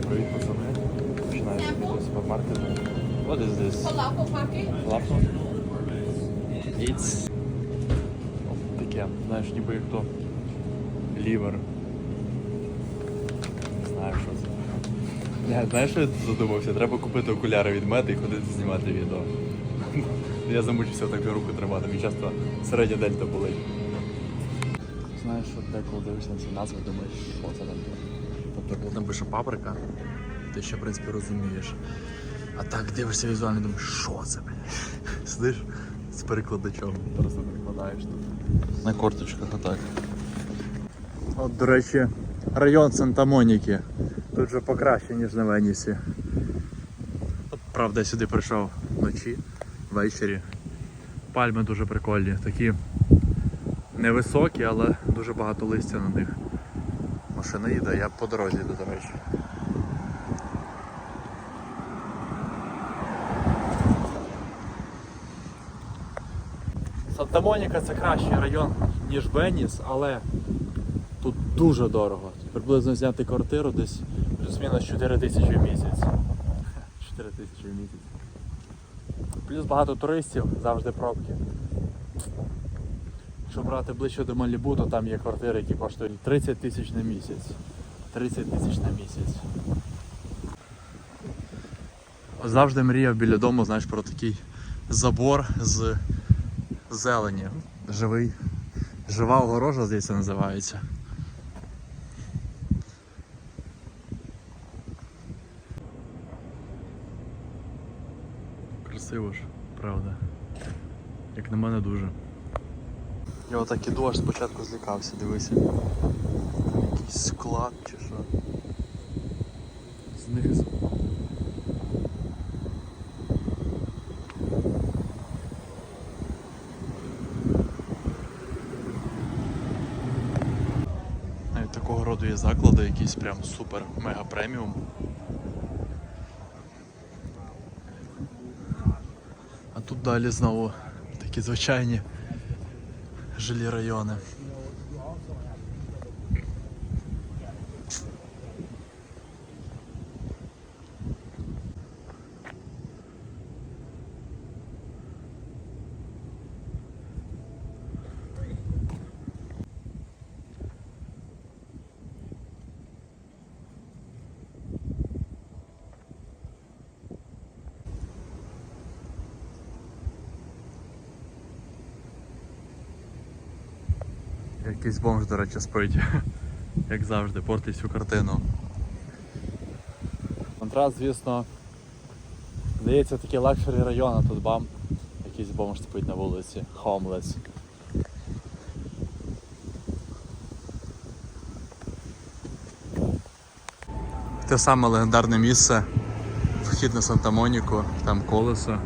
що, привіт, пацани. Починається відео з супермаркету. What is this? Falafel? It's... Таке, знаєш, ніби як то лівер. Не знаю, що це. Я, знаєш, що я задумався? Треба купити окуляри від мети і ходити знімати відео. Я замучився так руку тримати, мені часто середня дельта болить. Знаєш, що деколи дивишся на ці назви, думаєш, що це там є. Тобто, коли там пише паприка, ти ще, в принципі, розумієш. А так дивишся візуально думаєш, що це, блядь? Сидиш з перекладачом, просто перекладаєш тут. На корточках отак. От, до речі, район Санта-Моніки. Тут вже покраще, ніж на Венісі. От, правда, я сюди прийшов вночі, ввечері. Пальми дуже прикольні, такі невисокі, але дуже багато листя на них. Машина їде, я по дорозі йду, до речі. Санта-Моніка це кращий район, ніж Веніс, але тут дуже дорого. Приблизно зняти квартиру десь плюс-мінус 4 тисячі в місяць. 4 тисячі в місяць. Плюс багато туристів, завжди пробки. Якщо брати ближче до Малібу, то там є квартири, які коштують 30 тисяч на місяць. 30 тисяч на місяць. Завжди мріяв біля дому, знаєш, про такий забор з зелені. Живий. Жива огорожа, здається, називається. Красиво ж, правда. Як на мене дуже. Я отак іду, аж спочатку злякався, дивися. Якийсь склад чи що. Знизу. Навіть такого роду є заклади, якісь прям супер мега преміум. А тут далі знову такі звичайні жилі райони. Якийсь бомж, до речі, спить. Як завжди, портить всю картину. Контраст, звісно, здається, такий лакшері район, а тут бам, якийсь бомж спить на вулиці. Homeless. Те саме легендарне місце. Вхід на Санта-Моніку, там колесо.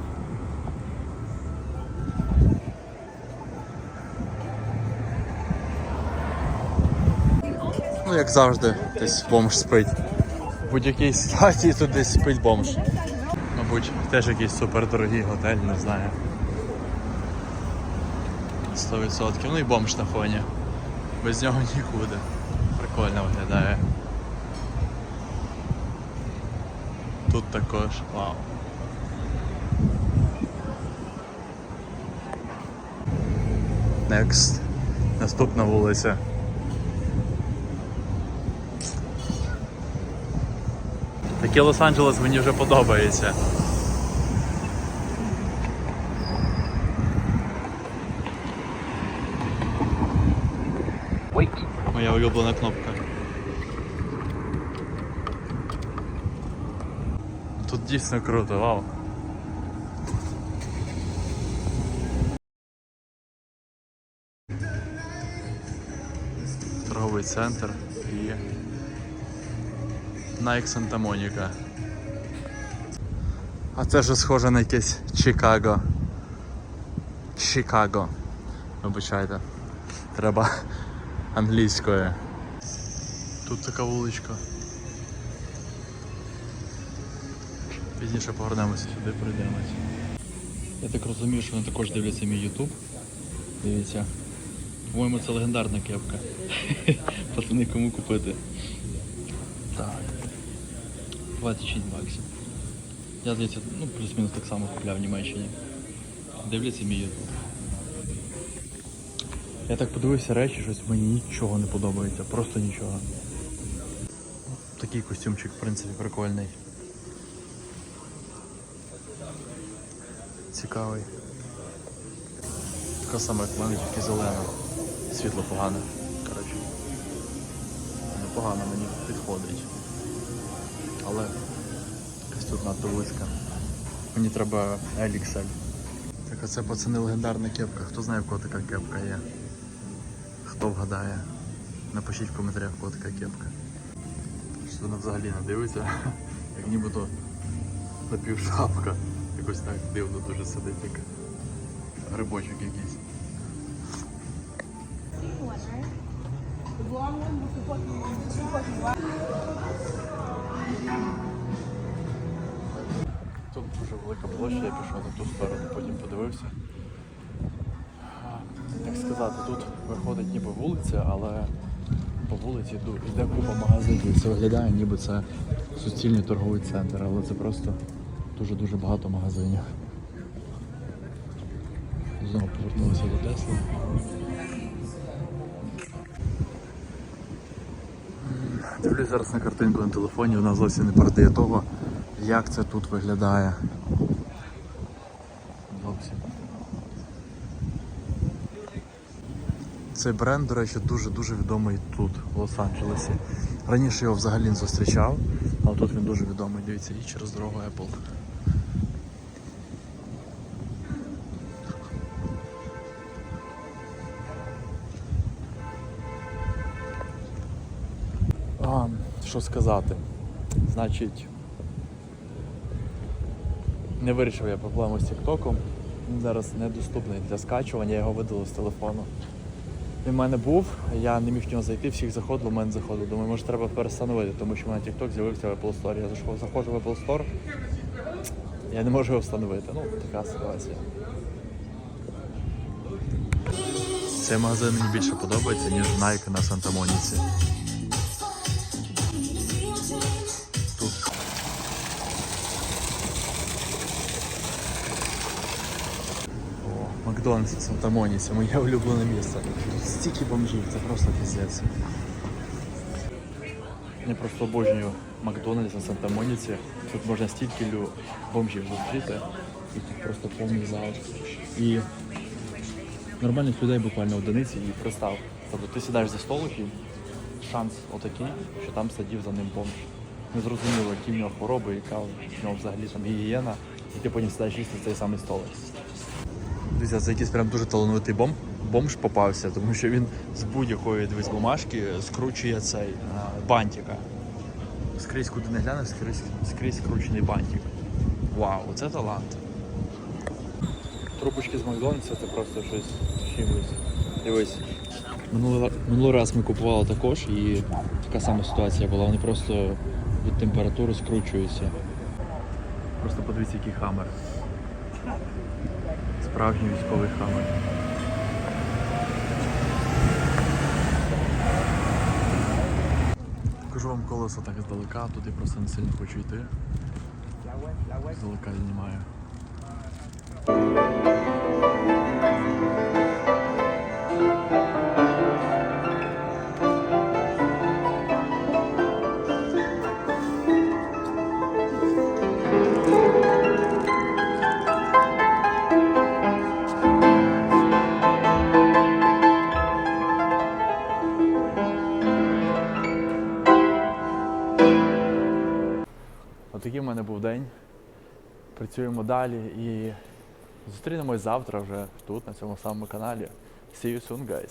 Ну, як завжди, десь бомж спить. В будь-якій ситуації тут десь спить бомж. Мабуть, теж якийсь супердорогий готель, не знаю. 100%. Ну і бомж на фоні. Без нього нікуди. Прикольно виглядає. Тут також. Вау. Next. Наступна вулиця. Таке Лос-Анджелес мені вже подобається. Моя улюблена кнопка. Тут дійсно круто, вау. Торговий центр і Nike Santa Monica. А це вже схоже на якесь Чикаго. Чикаго. Вибачайте. Треба англійською. Тут така вуличка. Пізніше повернемося сюди, пройдемось. Я так розумію, що вони також дивляться мій YouTube. Дивіться. По-моєму, це легендарна кепка. Пацани, кому купити? Так. 26 баксів. Я здається, ну плюс-мінус так само купляв в Німеччині. Дивляться мій ютуб. Я так подивився речі, щось мені нічого не подобається, просто нічого. Такий костюмчик, в принципі, прикольний. Цікавий. Така сама, як в мене, тільки зелена. Світло погане. Коротше. Непогано мені підходить. Але якась тут надто вузька. Мені треба LXL. Так а це пацани легендарна кепка. Хто знає, в кого така кепка є? Хто вгадає? Напишіть в коментарях, в кого така кепка. Що вона взагалі не дивиться, як нібито напівшапка. Якось так дивно дуже сидить, як грибочок якийсь. Тут дуже велика площа, я пішов на ту сторону, потім подивився. Як сказати, тут виходить ніби вулиця, але по вулиці йде купа магазинів. Це виглядає, ніби це суцільний торговий центр, але це просто дуже-дуже багато магазинів. Знову повернулися до Тесли. Дивлюсь зараз на картинку на телефоні, вона зовсім не передає того, як це тут виглядає. Зовсім. Цей бренд, до речі, дуже-дуже відомий тут, в Лос-Анджелесі. Раніше його взагалі не зустрічав, але тут він дуже відомий. Дивіться, і через дорогу Apple. Що сказати? Значить, не вирішив я проблему з Тіктоком. Він зараз недоступний для скачування, я його видалив з телефону. Він в мене був, я не міг в нього зайти, всіх заходило, в мене заходило. Думаю, може треба перестановити, тому що в мене TikTok з'явився в Apple Store. Я зайшов, заходжу в Apple Store, я не можу його встановити. Ну, така ситуація. Цей магазин мені більше подобається, ніж Nike на Санта-Моніці. Макдональдс на Санта-Моніці, моє улюблене місце. Стільки бомжів, це просто піздець. Я просто обожнюю Макдональдс на Санта-Моніці. Тут можна стільки лю- бомжів зустріти. І тут просто повний зал. І нормальних людей буквально одиниці і пристав. Тобто ти сідаєш за столик і шанс отакий, що там сидів за ним бомж. Не зрозуміло, які в нього хвороби, яка в нього взагалі там гігієна, і ти потім сідаєш їсти в цей самий столик. Дивіться, це якийсь прям дуже талановитий бомж, бомж попався, тому що він з будь-якої дивись бумажки скручує цей а, бантика. Скрізь куди не глянеш, скрізь, скрізь скручений бантик. Вау, це талант. Трубочки з Макдональдса це просто щось чимось. Дивись. Минулий, минулий раз ми купували також і така сама ситуація була. Вони просто від температури скручуються. Просто подивіться, який хамер. Справжній військовий хамер. Покажу вам колеса так здалека, тут я просто не сильно хочу йти. Здалека знімаю. Працюємо далі і зустрінемось завтра вже тут, на цьому самому каналі. See you soon, guys!